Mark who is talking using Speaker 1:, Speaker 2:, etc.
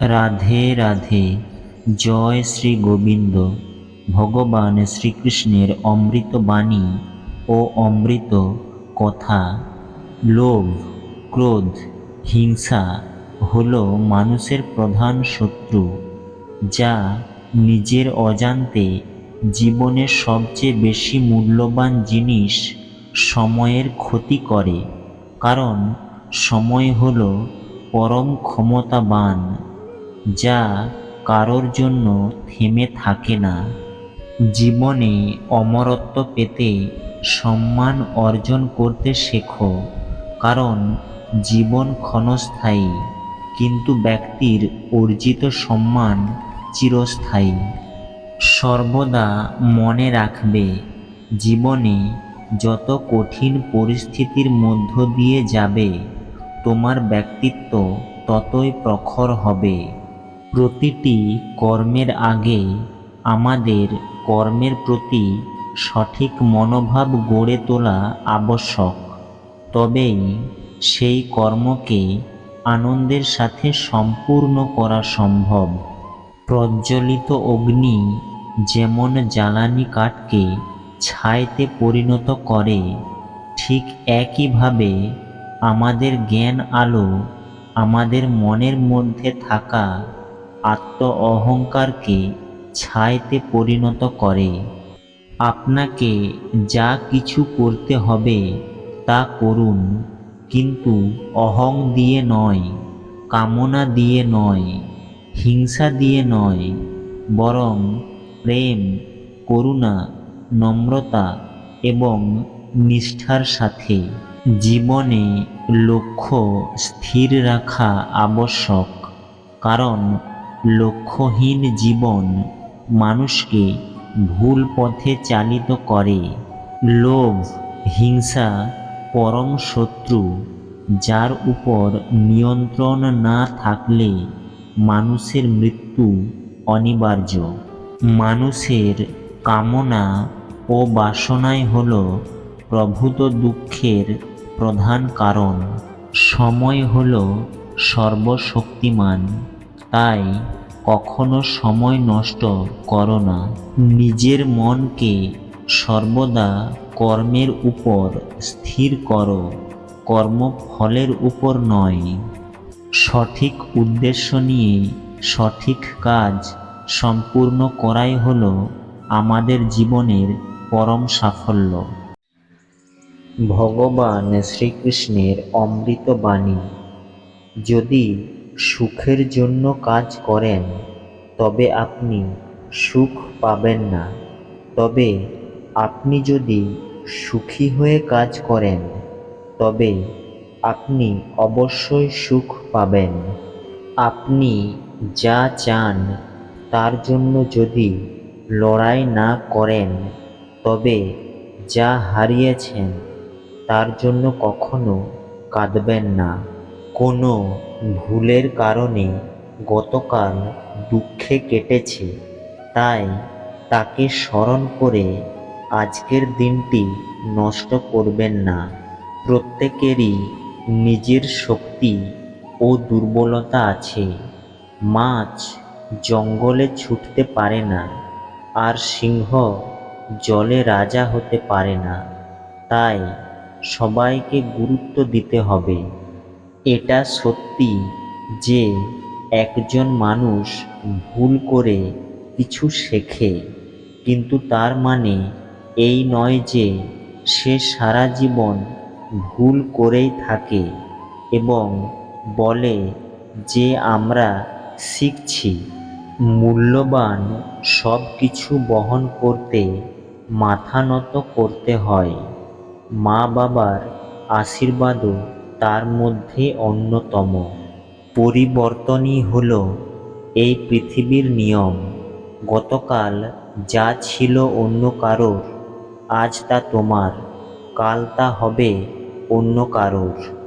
Speaker 1: রাধে রাধে। জয় শ্রী গোবিন্দ। ভগবান শ্রীকৃষ্ণের অমৃত বাণী ও অমৃত কথা। লোভ, ক্রোধ, হিংসা হল মানুষের প্রধান শত্রু, যা নিজের অজান্তে জীবনের সবচেয়ে বেশি মূল্যবান জিনিস সময়ের ক্ষতি করে। কারণ সময় হল পরম ক্ষমতাবান। যা কারোর জন্য থেমে থাকে না। জীবনে অমরত্ব পেতে সম্মান অর্জন করতে শেখো, কারণ জীবন ক্ষণস্থায়ী, কিন্তু ব্যক্তির অর্জিত সম্মান চিরস্থায়ী। সর্বদা মনে রাখবে, জীবনে যত কঠিন পরিস্থিতির মধ্য দিয়ে যাবে, তোমার ব্যক্তিত্ব ততই প্রখর হবে। প্রতিটি কর্মের আগে আমাদের কর্মের প্রতি সঠিক মনোভাব গড়ে তোলা আবশ্যক। তবেই সেই কর্মকে আনন্দের সাথে সম্পূর্ণ করা সম্ভব। প্রজ্বলিত অগ্নি যেমন জ্বালানি কাঠকে ছাইতে পরিণত করে, ঠিক একইভাবে আমাদের জ্ঞান আলো আমাদের মনের মধ্যে থাকা আত্ম অহংকারকে ছাইতে পরিণত করে। আপনাকে যা কিছু করতে হবে তা করুন, কিন্তু অহং দিয়ে নয়, কামনা দিয়ে নয়, হিংসা দিয়ে নয়, বরং প্রেম, করুণা, নম্রতা এবং নিষ্ঠার সাথে। জীবনে লক্ষ্য স্থির রাখা আবশ্যক, কারণ লক্ষ্যহীন জীবন মানুষকে ভুল পথে চালিত করে। লোভ, হিংসা, পরম শত্রু, যার উপর নিয়ন্ত্রণ না থাকলে মানুষের মৃত্যু অনিবার্য। মানুষের কামনা ও বাসনাই হল প্রভূত দুঃখের প্রধান কারণ। সময় হল সর্বশক্তিমান। তাই কখনো সময় নষ্ট করো না। নিজের মনকে সর্বদা কর্মের উপর স্থির করো। কর্মফলের উপর নয়। সঠিক উদ্দেশ্য নিয়ে সঠিক কাজ সম্পূর্ণ করাই হল আমাদের জীবনের পরম সাফল্য। ভগবান শ্রীকৃষ্ণের অমৃত বাণী। যদি সুখের জন্য কাজ করেন, তবে আপনি সুখ পাবেন না। তবে আপনি যদি সুখী হয়ে কাজ করেন, তবে আপনি অবশ্যই সুখ পাবেন। আপনি যা চান, তার জন্য যদি লড়াই না করেন, তবে যা হারিয়েছেন, তার জন্য কখনো কাঁদবেন না। কোনো ভুলের কারণে গতকাল দুঃখে কেটেছে। তাই তাকে স্মরণ করে আজকের দিনটি নষ্ট করবেন না। প্রত্যেকেরই নিজের শক্তি ও দুর্বলতা আছে। মাছ জঙ্গলে ছুটতে পারে না আর সিংহ জলে রাজা হতে পারে না। তাই সবাইকে গুরুত্ব দিতে হবে। এটা সত্যি যে একজন মানুষ ভুল করে কিছু শেখে, কিন্তু তার মানে এই নয় যে সে সারা জীবন ভুল করেই থাকে এবং বলে যে আমরা শিখছি। মূল্যবান সব কিছু বহন করতে, মাথা নত করতে হয়। মা বাবার আশীর্বাদও তার মধ্যে অন্যতম। পরিবর্তনই হল এই পৃথিবীর নিয়ম। গতকাল যা ছিল অন্য কারোর, আজ তা তোমার। কাল তা হবে অন্য কারোর।